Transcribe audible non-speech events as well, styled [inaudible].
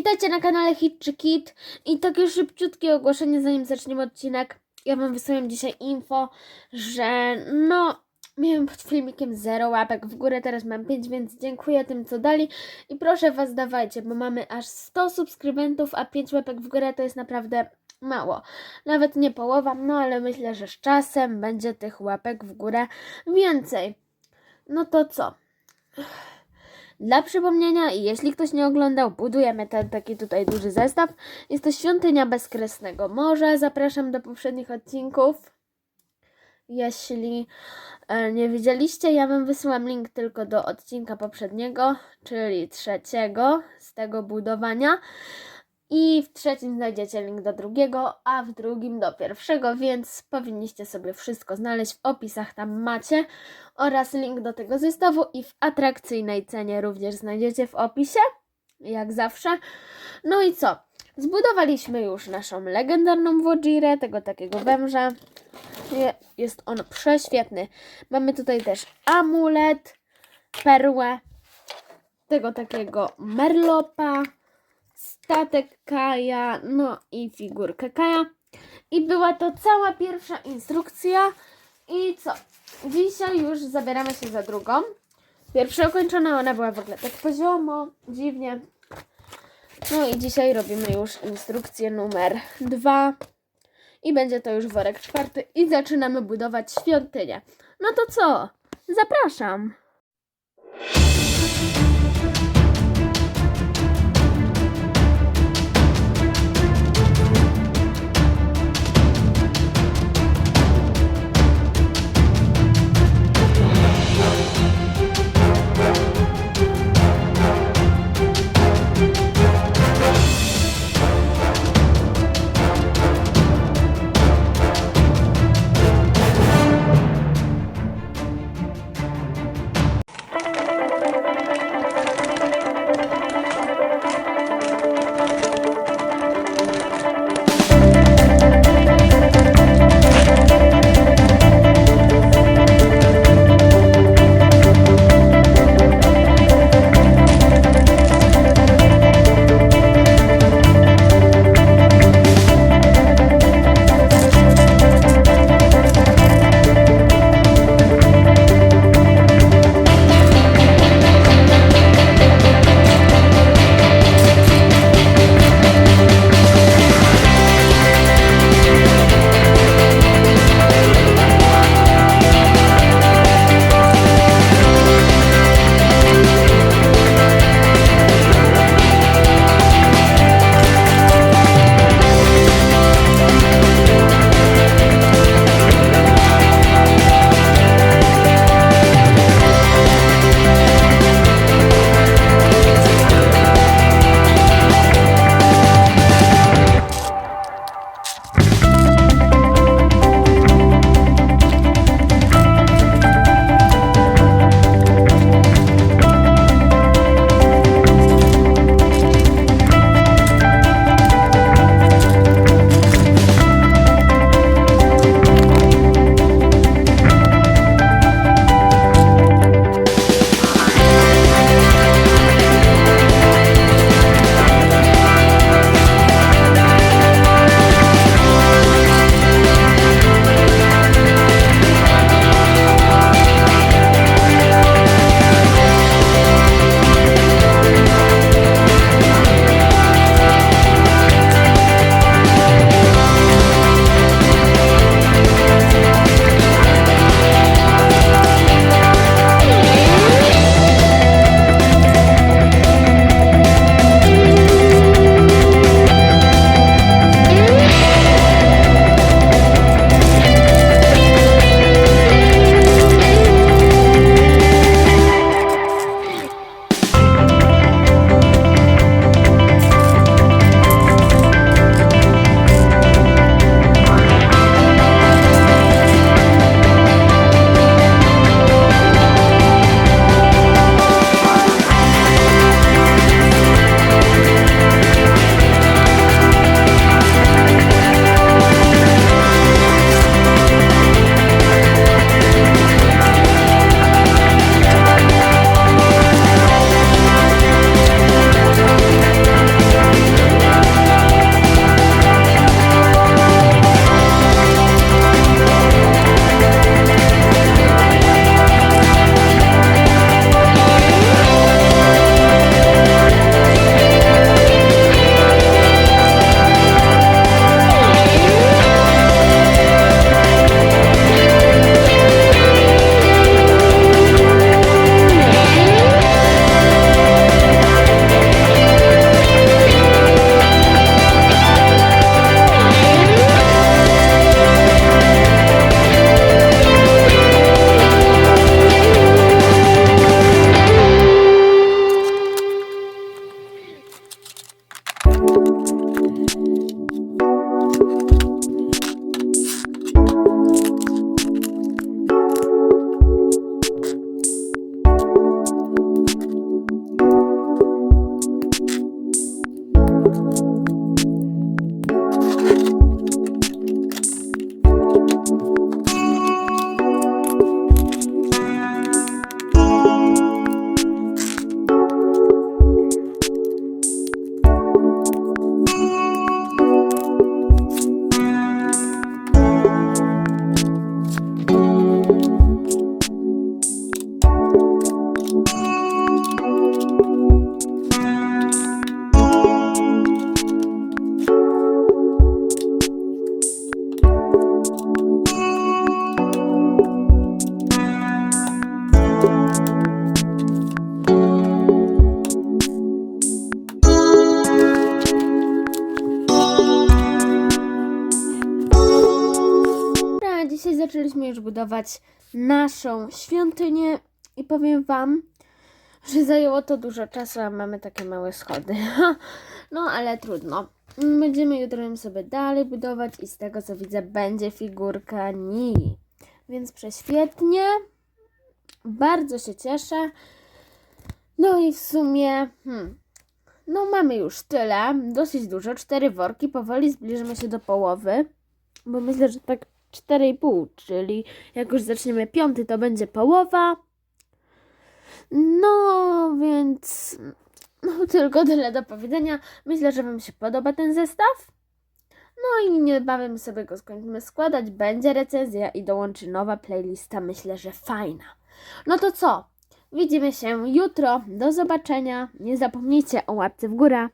Witajcie na kanale Hit czy Kit i takie szybciutkie ogłoszenie zanim zaczniemy odcinek. Ja wam wysyłam dzisiaj info, że no miałem pod filmikiem 0 łapek w górę, teraz mam 5, więc dziękuję tym co dali i proszę was dawajcie, bo mamy aż 100 subskrybentów, a 5 łapek w górę to jest naprawdę mało. Nawet nie połowa, no ale myślę, że z czasem będzie tych łapek w górę więcej. No to co? Dla przypomnienia, jeśli ktoś nie oglądał, budujemy ten taki tutaj duży zestaw. Jest to świątynia bezkresnego morza. Zapraszam do poprzednich odcinków. Jeśli e, nie widzieliście, ja wam wysyłam link tylko do odcinka poprzedniego, czyli trzeciego z tego budowania. I w trzecim znajdziecie link do drugiego, a w drugim do pierwszego, więc powinniście sobie wszystko znaleźć w opisach, tam macie. Oraz link do tego zestawu i w atrakcyjnej cenie również znajdziecie w opisie, jak zawsze. No i co? Zbudowaliśmy już naszą legendarną Wojirę, tego takiego węża. Je- Jest on prześwietny. Mamy tutaj też amulet, perłę, tego takiego merlopa, statek Kaja, no i figurkę Kaja. I była to cała pierwsza instrukcja. I co? Dzisiaj już zabieramy się za drugą. Pierwsza ukończona, ona była w ogóle tak poziomo, dziwnie. No i dzisiaj robimy już instrukcję numer dwa. I będzie to już worek czwarty. I zaczynamy budować świątynię. No to co? Zapraszam. Zaczęliśmy już budować naszą świątynię i powiem Wam, że zajęło to dużo czasu, a mamy takie małe schody. [laughs] No, ale trudno. Będziemy jutro ją sobie dalej budować i z tego co widzę będzie figurka Nii. Więc prześwietnie. Bardzo się cieszę. No i w sumie, hmm, no mamy już tyle, dosyć dużo, cztery worki, powoli zbliżymy się do połowy, bo myślę, że tak 4,5, czyli jak już zaczniemy piąty, to będzie połowa. No, więc no, tylko tyle do powiedzenia. Myślę, że Wam się podoba ten zestaw. No i niebawem sobie go skończymy składać. Będzie recenzja i dołączy nowa playlista. Myślę, że fajna. No to co? Widzimy się jutro. Do zobaczenia. Nie zapomnijcie o łapce w górę.